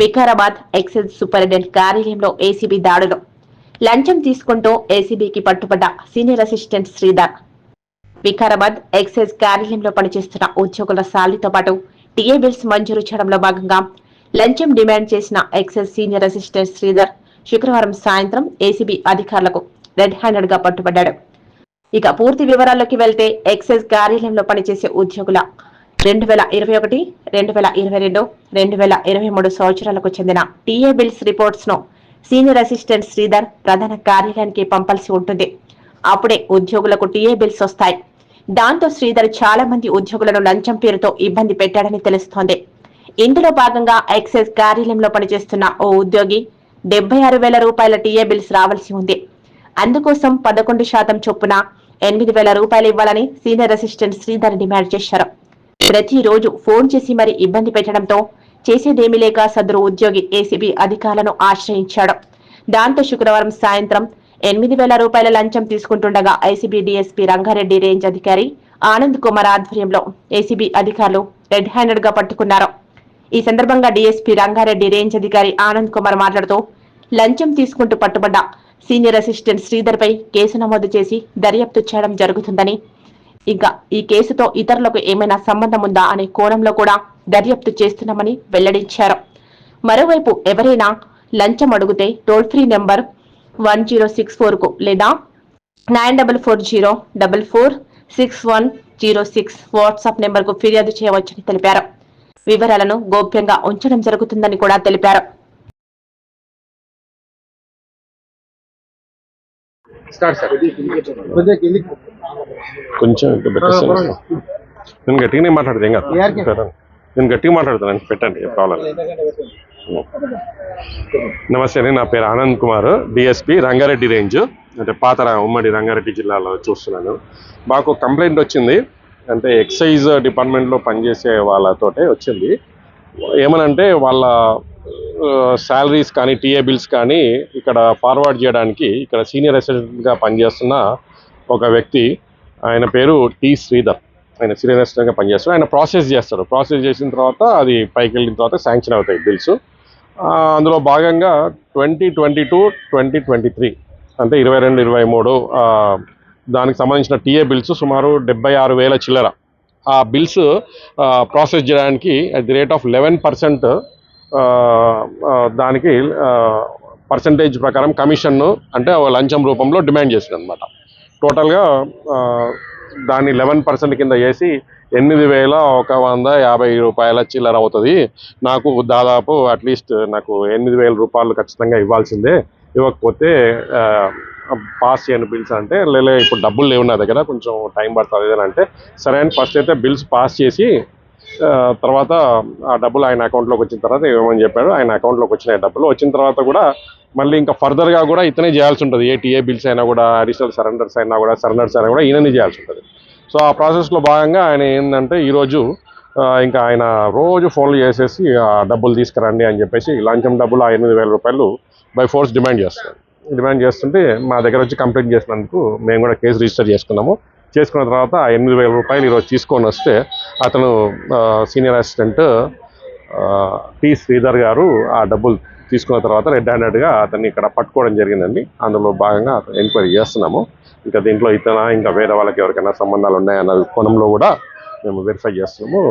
Vikarabad excise superintendent కార్యాలయంలో ACB దాడులు. లంచం తీసుకుంటూ ఏసీబీకి పట్టుబడ్డ senior assistant Sridhar. Vikarabad excise కార్యాలయంలో పనిచేస్తున్న ఉద్యోగుల సాలీతో పాటు టీఏ బిల్స్ మంజూరు చేయడంలో భాగంగా లంచం డిమాండ్ చేసిన ఎక్సైజ్ సీనియర్ అసిస్టెంట్ శ్రీధర్ శుక్రవారం సాయంత్రం ఏసీబీ అధికారులకు రెడ్ హ్యాండెడ్గా పట్టుబడ్డాడు. ఇక పూర్తి వివరాల్లోకి వెళ్తే ఎక్సైజ్ కార్యాలయంలో పనిచేసే ఉద్యోగుల రెండు వేల ఇరవై ఒకటి రెండు వేల ఇరవై రెండు రెండు వేల ఇరవై మూడు సంవత్సరాలకు చెందిన టీఏ బిల్స్ రిపోర్ట్స్ను సీనియర్ అసిస్టెంట్ శ్రీధర్ ప్రధాన కార్యాలయానికి పంపాల్సి ఉంటుంది. అప్పుడే ఉద్యోగులకు టీఏ బిల్స్ వస్తాయి. దాంతో శ్రీధర్ చాలా మంది ఉద్యోగులను లంచం పేరుతో ఇబ్బంది పెట్టాడని తెలుస్తోంది. ఇందులో భాగంగా ఎక్సైజ్ కార్యాలయంలో పనిచేస్తున్న ఓ ఉద్యోగి డెబ్బై ఆరు వేల రూపాయల టీఏ బిల్స్ రావాల్సి ఉంది. అందుకోసం పదకొండు శాతం చొప్పున ఎనిమిది వేల రూపాయలు ఇవ్వాలని సీనియర్ అసిస్టెంట్ శ్రీధర్ డిమాండ్ చేశారు. ప్రతిరోజు ఫోన్ చేసి మరి ఇబ్బంది పెట్టడంతో చేసేదేమీ లేక సదరు ఉద్యోగి ఏసీబీ అధికారులను ఆశ్రయించాడు. దాంతో శుక్రవారం సాయంత్రం ఎనిమిది వేల రూపాయల లంచం తీసుకుంటుండగా ఐసీబీ డీఎస్పీ రంగారెడ్డి రేంజ్ అధికారి ఆనంద్ కుమార్ ఆధ్వర్యంలో ఏసీబీ అధికారులు రెడ్ హ్యాండెడ్గా పట్టుకున్నారు. ఈ సందర్భంగా డీఎస్పీ రంగారెడ్డి రేంజ్ అధికారి ఆనంద్ కుమార్ మాట్లాడుతూ లంచం తీసుకుంటూ పట్టుబడ్డ సీనియర్ అసిస్టెంట్ శ్రీధర్ పై కేసు నమోదు చేసి దర్యాప్తు చేయడం జరుగుతుందని ఇంకా ఈ కేసుతో ఇతరులకు ఏమైనా సంబంధం ఉందా అనే కోణంలో కూడా దర్యాప్తు చేస్తున్నామని వెల్లడించారు. మరోవైపు ఎవరైనా లంచం అడిగితే toll free number one zero six ఫోర్కు లేదా nine double four zero double four six one zero six WhatsApp నెంబర్కు ఫిర్యాదు చేయవచ్చని తెలిపారు. వివరాలను గోప్యంగా ఉంచడం జరుగుతుందని కూడా తెలిపారు. స్టార్ట్ సార్ కొంచెం నేను గట్టిగానే మాట్లాడదు ఏం కాదు. నేను గట్టిగా మాట్లాడతాను పెట్టండి ప్రాబ్లం. నమస్తే అండి నా పేరు ఆనంద్ కుమార్ డిఎస్పి రంగారెడ్డి రేంజ్. అంటే పాత ఉమ్మడి రంగారెడ్డి జిల్లాలో చూస్తున్నాను. మాకు కంప్లైంట్ వచ్చింది. అంటే ఎక్సైజ్ డిపార్ట్మెంట్లో పనిచేసే వాళ్ళతోటే వచ్చింది. ఏమనంటే వాళ్ళ శాలరీస్ కానీ టీఏ బిల్స్ కానీ ఇక్కడ ఫార్వర్డ్ చేయడానికి ఇక్కడ సీనియర్ అసిస్టెంట్గా పనిచేస్తున్న ఒక వ్యక్తి ఆయన పేరు టి శ్రీధర్. ఆయన సీనియర్ అసిస్టెంట్గా పనిచేస్తాడు. ఆయన ప్రాసెస్ చేస్తాడు. ప్రాసెస్ చేసిన తర్వాత అది పైకి వెళ్ళిన తర్వాత శాంక్షన్ అవుతాయి బిల్స్ అందులో భాగంగా twenty twenty two twenty twenty three అంటే ఇరవై రెండు ఇరవై మూడు దానికి సంబంధించిన టీఏ బిల్స్ సుమారు డెబ్బై ఆరు వేల చిల్లర. ఆ బిల్స్ ప్రాసెస్ చేయడానికి at the rate of eleven percent దానికి పర్సంటేజ్ ప్రకారం కమిషన్ను అంటే లంచం రూపంలో డిమాండ్ చేసింది అనమాట టోటల్గా దాన్ని లెవెన్ పర్సెంట్ కింద వేసి ఎనిమిది వేల ఒక వంద యాభై రూపాయల చిల్లర అవుతుంది. నాకు దాదాపు అట్లీస్ట్ నాకు ఎనిమిది వేల రూపాయలు ఖచ్చితంగా ఇవ్వాల్సిందే. ఇవ్వకపోతే పాస్ చేయని బిల్స్ అంటే లేలే ఇప్పుడు డబ్బులు లేవు నా దగ్గర కొంచెం టైం పడుతుంది అని అంటే సరే అని ఫస్ట్ అయితే బిల్స్ పాస్ చేసి తర్వాత ఆ డబ్బులు ఆయన అకౌంట్లోకి వచ్చిన తర్వాత ఇవ్వమని చెప్పాడు? ఆయన అకౌంట్లోకి వచ్చినాయి డబ్బులు. వచ్చిన తర్వాత కూడా మళ్ళీ ఇంకా ఫర్దర్గా కూడా ఇతనే చేయాల్సి ఉంటుంది. ఏ టీఏ బిల్స్ అయినా కూడా అడిషనల్ సరెండర్స్ అయినా కూడా సరెండర్స్ అయినా కూడా ఈయననే చేయాల్సి ఉంటుంది. సో ఆ ప్రాసెస్లో భాగంగా ఆయన ఏంటంటే ఈరోజు ఇంకా ఆయన రోజు ఫోన్లు చేసేసి ఆ డబ్బులు తీసుకురండి అని చెప్పేసి లంచం డబ్బులు ఆ ఎనిమిది వేల రూపాయలు బై ఫోర్స్ డిమాండ్ చేస్తారు డిమాండ్ చేస్తుంటే మా దగ్గర వచ్చి కంప్లైంట్ చేసినందుకు మేము కూడా కేసు రిజిస్టర్ చేసుకున్నాము. చేసుకున్న తర్వాత ఆ ఎనిమిది వేల రూపాయలు ఈరోజు తీసుకొని వస్తే అతను సీనియర్ అసిస్టెంట్ టి శ్రీధర్ గారు ఆ డబ్బులు తీసుకున్న తర్వాత రెడ్ హ్యాండెడ్గా అతన్ని ఇక్కడ పట్టుకోవడం జరిగిందండి. అందులో భాగంగా ఎంక్వైరీ చేస్తున్నాము. ఇంకా దీంట్లో ఇతన ఇంకా వేరే వాళ్ళకి ఎవరికైనా సంబంధాలు ఉన్నాయన్న కోణంలో కూడా మేము వెరిఫై చేస్తున్నాము.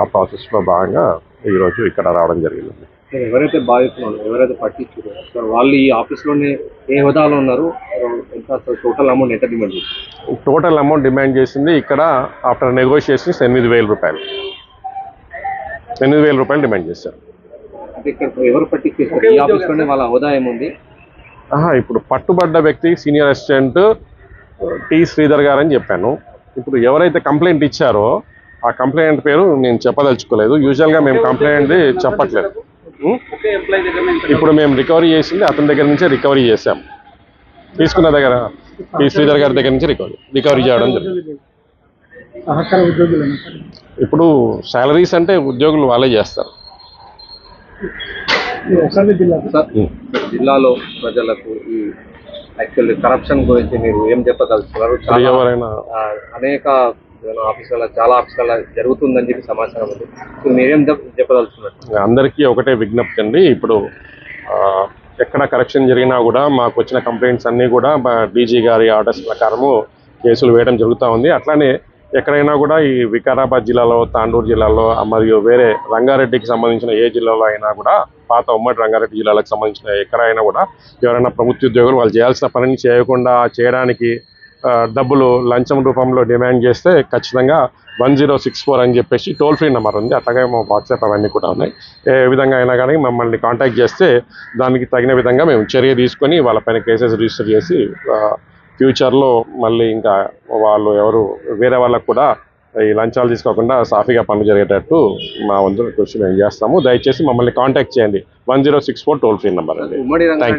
ఆ ప్రాసెస్లో భాగంగా ఈరోజు ఇక్కడ రావడం జరిగిందండి. ఎవరైతే బాధితులు ఎవరైతే పట్టించారో సార్ వాళ్ళు ఈ ఆఫీస్లోనే ఏ హోదాలో ఉన్నారు టోటల్ అమౌంట్ ఎంత డిమాండ్ చేస్తారు టోటల్ అమౌంట్ డిమాండ్ చేసింది ఇక్కడ ఆఫ్టర్ నెగోషియేషన్స్ ఎనిమిది వేల రూపాయలు. ఎనిమిది వేల రూపాయలు డిమాండ్ చేశారు. అంటే ఇక్కడ ఎవరు పట్టించారు ఈ ఆఫీస్లోనే వాళ్ళ హోదా ఏముంది? ఆహా ఇప్పుడు పట్టుబడ్డ వ్యక్తి సీనియర్ అసిస్టెంట్ టి శ్రీధర్ గారు అని చెప్పాను. ఇప్పుడు ఎవరైతే కంప్లైంట్ ఇచ్చారో ఆ కంప్లైంట్ పేరు నేను చెప్పదలుచుకోలేదు. యూజువల్గా మేము కంప్లైంట్ చెప్పట్లేదు? ఇప్పుడు మేము రికవరీ చేసింది అతని దగ్గర నుంచే రికవరీ చేసాం తీసుకున్న దగ్గర టి శ్రీధర్ గారి దగ్గర నుంచి రికవరీ రికవరీ చేయడం జరిగింది. ఇప్పుడు శాలరీస్ అంటే ఉద్యోగులు వాళ్ళే చేస్తారు. ఒకసారి జిల్లా సార్ జిల్లాలో ప్రజలకు ఈ యాక్చువల్లీ కరప్షన్ గురించి మీరు ఏం చెప్పదలుచుకున్నారు? ఎవరైనా అనేక ఏదైనా ఆఫీసుల చాలా ఆఫీసుల జరుగుతుందని చెప్పి సమాచారం ఉంది. సో మీరేం చెప్పదలుచుకున్నారు? అందరికీ ఒకటే విజ్ఞప్తి అండి. ఇప్పుడు ఎక్కడ కరెక్షన్ జరిగినా కూడా మాకు వచ్చిన కంప్లైంట్స్ అన్నీ కూడా మా డీజీ గారి ఆర్డర్స్ ప్రకారము కేసులు వేయడం జరుగుతూ ఉంది. అట్లానే ఎక్కడైనా కూడా ఈ వికారాబాద్ జిల్లాలో తాండూరు జిల్లాలో మరియు వేరే రంగారెడ్డికి సంబంధించిన ఏ జిల్లాలో అయినా కూడా పాత ఉమ్మడి రంగారెడ్డి జిల్లాలకు సంబంధించిన ఎక్కడైనా కూడా ఎవరైనా ప్రభుత్వ ఉద్యోగులు వాళ్ళు చేయాల్సిన పనిని చేయకుండా చేయడానికి డబ్బులు లంచం రూపంలో డిమాండ్ చేస్తే ఖచ్చితంగా వన్ జీరో సిక్స్ ఫోర్ అని చెప్పేసి టోల్ ఫ్రీ నెంబర్ ఉంది. అట్లాగే మా వాట్సాప్ అవన్నీ కూడా ఉన్నాయి. ఏ విధంగా అయినా కానీ మమ్మల్ని కాంటాక్ట్ చేస్తే దానికి తగిన విధంగా మేము చర్య తీసుకొని వాళ్ళపైన కేసెస్ రిజిస్టర్ చేసి ఫ్యూచర్లో మళ్ళీ ఇంకా వాళ్ళు ఎవరు వేరే వాళ్ళకు కూడా ఈ లంచాలు తీసుకోకుండా సాఫీగా పనులు జరిగేటట్టు మా వంతు కృషి మేము చేస్తాము. దయచేసి మమ్మల్ని కాంటాక్ట్ చేయండి. One zero six four toll free number అండి. ఉమ్మడి Thank